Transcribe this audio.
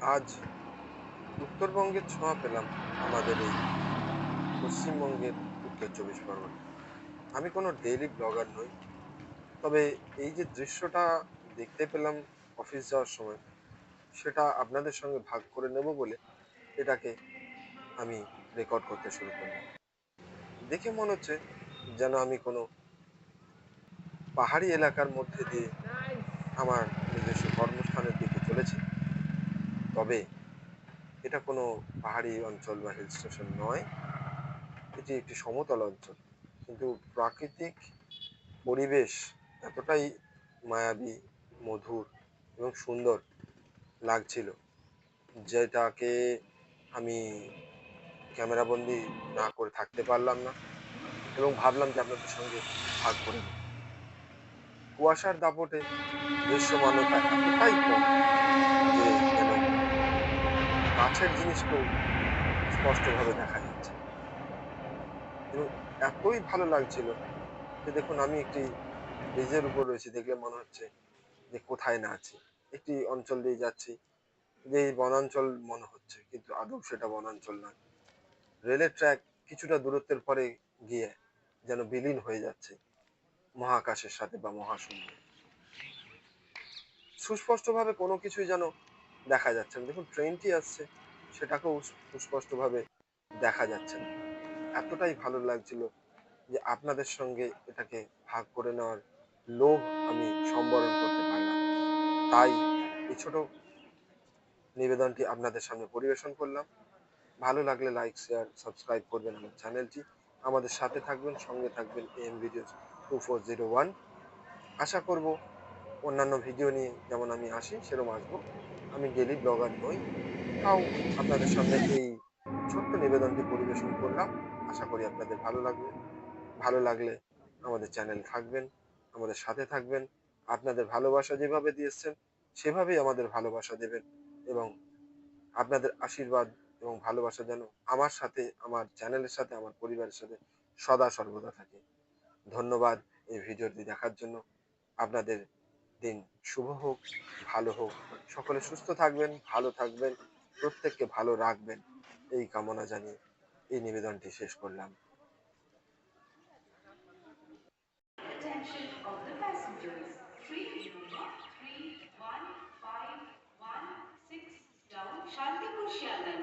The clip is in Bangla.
আজ উত্তরবঙ্গের ছোঁয়া পেলাম আমাদের এই পশ্চিমবঙ্গের উত্তর চব্বিশ পরগনা। আমি কোনো ডেইলি ব্লগার নই, তবে এই যে দৃশ্যটা দেখতে পেলাম অফিস যাওয়ার সময়, সেটা আপনাদের সঙ্গে ভাগ করে নেব বলে এটাকে আমি রেকর্ড করতে শুরু করলাম। দেখে মনে হচ্ছে যেন আমি কোনো পাহাড়ি এলাকার মধ্যে দিয়ে আমার নিজস্ব কর্মস্থানের দিকে চলেছি। তবে এটা কোনো পাহাড়ি অঞ্চল বা হিল স্টেশন নয়। এটি একটি সমতল অঞ্চল। কিন্তু প্রাকৃতিক পরিবেশ এতটাই মায়াবী, মধুর এবং সুন্দর লাগছিল যেটাকে আমি ক্যামেরাবন্দি না করে থাকতে পারলাম না এবং ভাবলাম যে আপনাদের সঙ্গে ভাগ করে কুয়াশার দাপটে দৃশ্যমানতা এতটাই কম কাছের জিনিসকেও স্পষ্টভাবে দেখা যাচ্ছে। এবং এতই ভালো লাগছিল যে দেখুন, আমি একটি ব্রিজের উপর রয়েছি, দেখলে মনে হচ্ছে যে কোথায় না আছি। একটি অঞ্চল দিয়ে যাচ্ছি, যে বনাঞ্চল মনে হচ্ছে, কিন্তু আদৌ সেটা বনাঞ্চল নয়। রেলের ট্র্যাক কিছুটা দূরত্বের পরে গিয়ে যেন বিলীন হয়ে যাচ্ছে মহাকাশের সাথে বা মহাশূন্যে। সুস্পষ্টভাবে কোনো কিছুই যেন দেখা যাচ্ছে না। দেখুন, ট্রেনটি আসছে সেটাকেও সুস্পষ্টভাবে দেখা যাচ্ছে না। এতটাই ভালো লাগছিল যে আপনাদের সঙ্গে এটাকে ভাগ করে নেওয়ার লোভ আমি সম্বরণ করতে পারলাম। তাই এই ছোট নিবেদনটি আপনাদের সামনে পরিবেশন করলাম। ভালো লাগলে লাইক, শেয়ার, সাবস্ক্রাইব করবেন আমার চ্যানেলটি। আমাদের সাথে থাকবেন, সঙ্গে থাকবেন M video two four zero one. আশা করব অন্যান্য ভিডিও নিয়ে যেমন আমি আসি, সেরকম আসব। আমি ডেলি ব্লগার নই। তাও আপনাদের সামনে এই ছোট্ট নিবেদনটি পরিবেশন করলাম। আশা করি আপনাদের ভালো লাগবে। ভালো লাগলে আমাদের চ্যানেল থাকবেন, আমাদের সাথে থাকবেন, আপনাদের ভালোবাসা যেভাবে দিয়েছেন, সেভাবেই আমাদের ভালোবাসা দেবেন এবং আপনাদের আশীর্বাদ এবং ভালোবাসা যেন আমার সাথে, আমার চ্যানেলের সাথে, আমার পরিবারের সাথে সদা সর্বদা থাকে। ধন্যবাদ এই ভিডিওটি দেখার জন্য। আপনাদের দিন শুভ হোক, ভালো হোক। সকলে সুস্থ থাকবেন, ভালো থাকবেন। প্রত্যেককে ভালো রাখবেন। এই কামনা জানিয়ে এই নিবেদনটি শেষ করলাম। শান্তিপুর শিয়ালদা